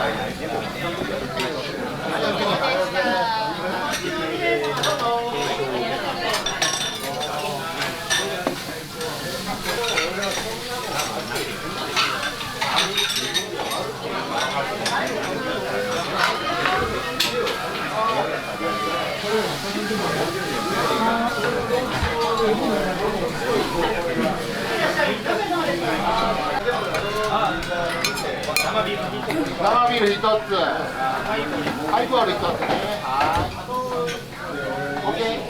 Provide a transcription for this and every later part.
ああ。生ビール一つ。ハイボール一つねはい。オッケー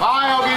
아 여기.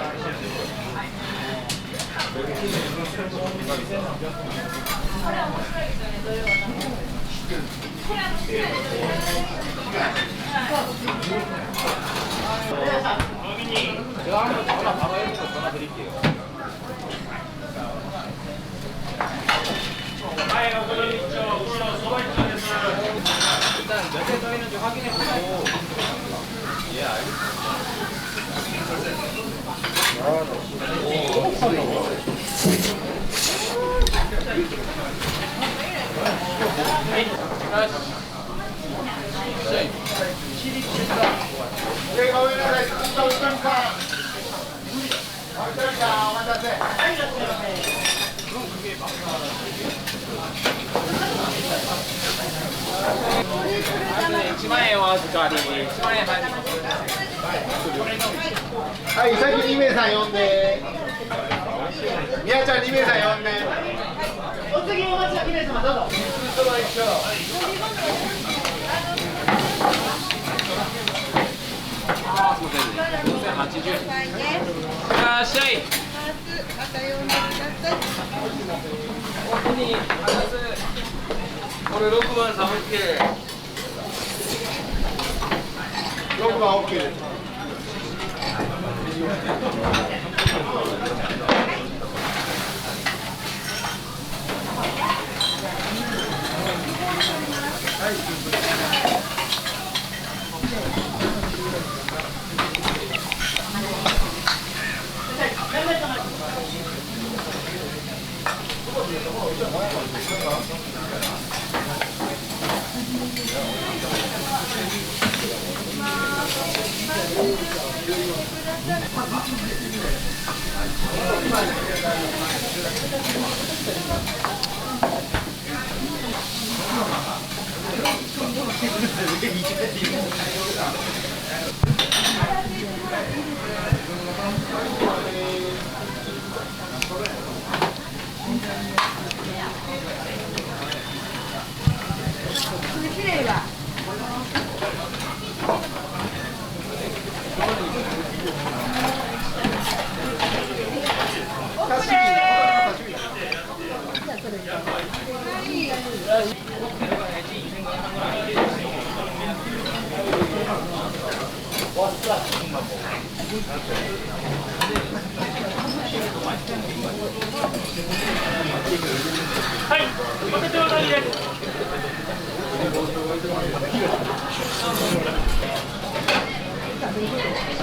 아예 가고는 있죠. 확인해보고 예 알겠습니다. 1万円お預かり、1万円入ります。はい先2名さん呼んでみやちゃん2名さん呼んでお次お待ちの2名様どうぞそば一緒80円。いらっしゃい。奥に話す。これ6番サム系。 6番 OK です 刺身刺身はい、お待たせおです。